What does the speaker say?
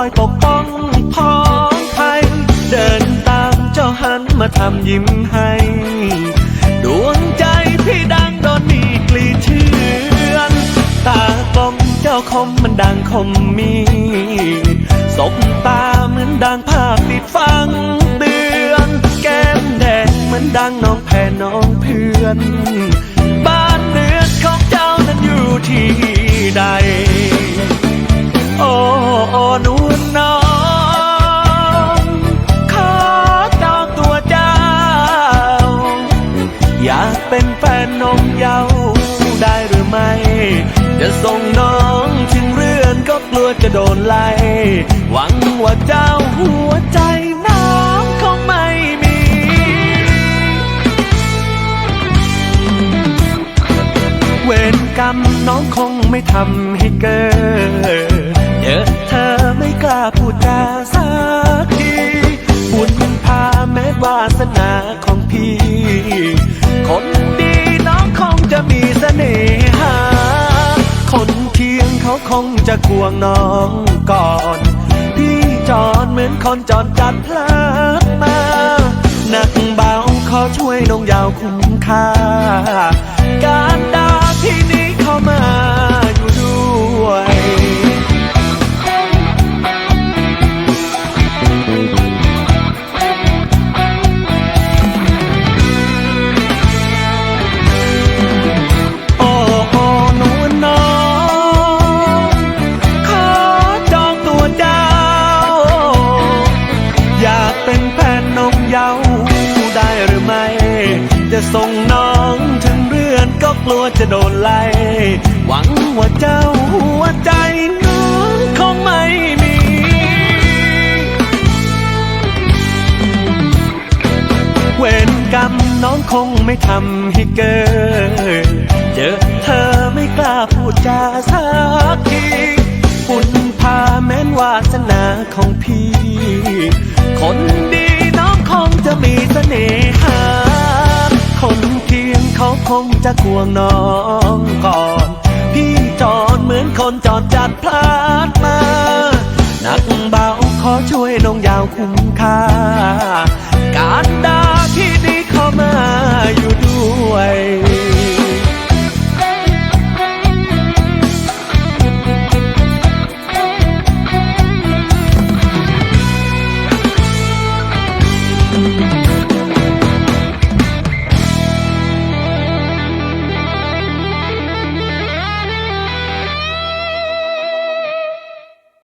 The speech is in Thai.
อยปกป้องพ้องภัยเดินตามเจ้าหันมาทำยิ้มให้ ดวงใจพี่ดังโดนมีกลีเชือนตากลมเจ้าคมมันดังคมมีสบตาเหมือนดังภาพติดฟังเตือน แก้มแดงเหมือนดังน้องแผ่น้องเพื่อนากเป็นแฟนนมเยาว์ได้หรือไม่ จะส่งน้องถึงเรือนก็กลัวจะโดนไล่หวังว่าเจ้าหัวใจน้องคงไม่มีเวรกรรมน้องคงไม่ทำให้เกิดเจอเธอไม่กล้าพูดจา คงจะควงน้องก่อน พี่จอนเหมือนคนจอนจัดพลาดมาหนักเบาขอช่วยน้องยาวคุ้มค่า การดาที่นี้เข้ามา ส่งน้องถึงเรือนก็กลัวจะโดนไล่หวังว่าเจ้าหัวใจน้องคงไม่มีเวรกรรมน้องคงไม่ทำให้เกิดเจอเธอไม่กล้าพูดจาสักทีบุญพาแม้นวาสนาของพี่ คงจะควงน้องก่อน พี่จอดเหมือนคนจอดจัดพลาดมา หนักเบาขอช่วยน้องยาวคุ้มค่า